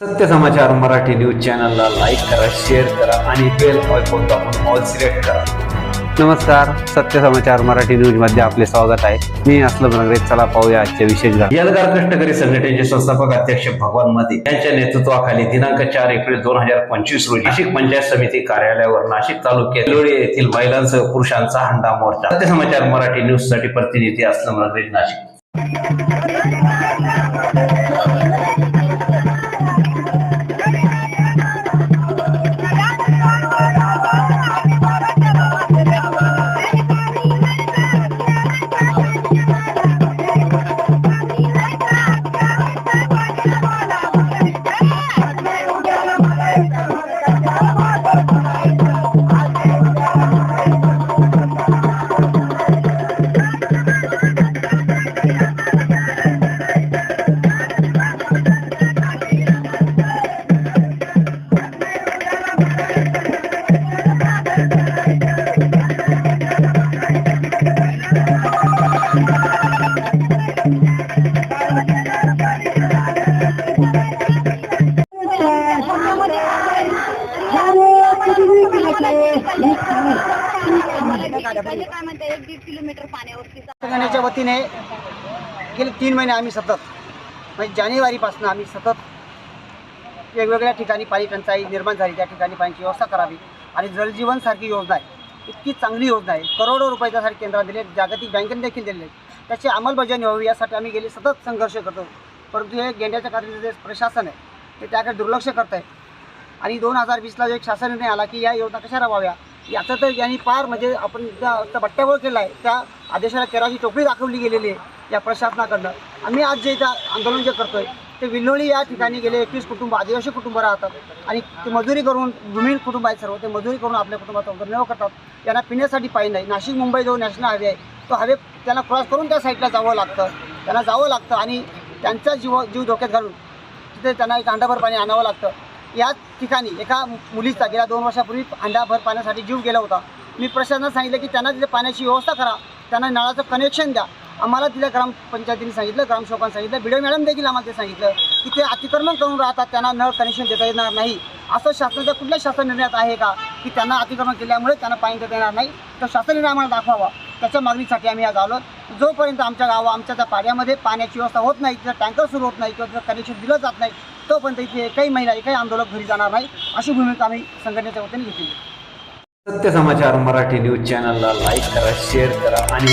सत्य समाचार मराठी न्यूज चॅनलला लाईक करा शेअर करा आणि बेल आयकॉन दाबून ऑल सिलेक्ट करा. नमस्कार सत्य समाचार मराठी न्यूजमध्ये आपले स्वागत आहे. मी असलम नगरे चला पाहूया आजच्या विशेष यादगार यलगार कष्टकरी संघटनेचे संस्थापक अध्यक्ष भगवानमध्ये यांच्या नेतृत्वाखाली दिनांक चार एप्रिल दोन हजार पंचवीस रोजी नाशिक पंचायत समिती कार्यालयावर नाशिक तालुक्यात लोळी येथील महिलांसह पुरुषांचा हंडा मोर्चा. सत्य समाचार मराठी न्यूजसाठी प्रतिनिधी असलम नगरे नाशिक. संघटनेच्या वतीने गेले तीन महिने आम्ही सतत म्हणजे जानेवारीपासून आम्ही सतत वेगवेगळ्या ठिकाणी पाणी टंचाई निर्माण झाली त्या ठिकाणी पाण्याची व्यवस्था करावी. आणि जलजीवनसारखी योजना आहे इतकी चांगली योजना आहे. करोडो रुपये त्यासाठी केंद्रात दिले जागतिक बँकेने देखील दिलेले त्याची अंमलबजावणी व्हावी यासाठी आम्ही गेले सतत संघर्ष करतो. परंतु हे गेंड्याच्या खात्रीचं जे प्रशासन आहे ते त्याकडे दुर्लक्ष करत आहे आणि दोन हजार वीसला जो एक शासन निर्णय आला की या योजना कशा राबवाव्या? याचं तर यांनी पार म्हणजे आपण ज्या बट्ट्यावर केला आहे त्या आदेशाला केराची टोपली दाखवली गेलेली आहे या प्रशासनाकडनं. आम्ही आज जे इथं आंदोलन जे करतोय ते विल्लोळी या ठिकाणी गेले एकवीस कुटुंब आदिवासी कुटुंब राहतात. आणि ते मजुरी करून भूमिहीन कुटुंब आहेत सर्व ते मजुरी करून आपल्या कुटुंबाचा उदरनिर्वाह करतात. यांना पिण्यासाठी पाणी नाही. नाशिक मुंबई जो नॅशनल हायवे आहे तो हायवे त्यांना क्रॉस करून त्या साईडला जावं लागतं. त्यांना जावं लागतं आणि त्यांचा जीव जीव धोक्यात घालून तिथे त्यांना एक अंडाभर पाणी आणावं लागतं. याच ठिकाणी एका मुलीचा गेल्या दोन वर्षापूर्वी अंडाभर पाण्यासाठी जीव गेला होता. मी प्रशासनाला सांगितलं की त्यांना तिथे पाण्याची व्यवस्था करा. त्यांना नळाचं कनेक्शन द्या. आम्हाला तिथल्या ग्रामपंचायतीने सांगितलं ग्रामसेवकांनी सांगितलं बिडे मॅडम देखील आम्हाला ते सांगितलं की ते अतिक्रमण करून राहतात त्यांना नळ कनेक्शन देता येणार नाही. असं शासनाच्या कुठल्या शासन निर्णयात आहे का? की त्यांना अतिक्रमण केल्यामुळे त्यांना पाणी देता येणार नाही. तर शासन निर्णय आम्हाला दाखवावा. त्याच्या मागणीसाठी आम्ही आज आलो जोपर्यंत आमच्या गावा आमच्या त्या पाड्यामध्ये पाण्याची व्यवस्था होत नाही जर टँकर सुरू होत नाही किंवा तिथं कनेक्शन दिलं जात नाही तोपर्यंत इथे एकही महिना एकही आंदोलक घरी जाणार नाही. अशी भूमिका आम्ही संघटनेच्या वतीने घेतली सत्य समाचार मराठी न्यूज चॅनलला लाईक करा शेअर करा आणि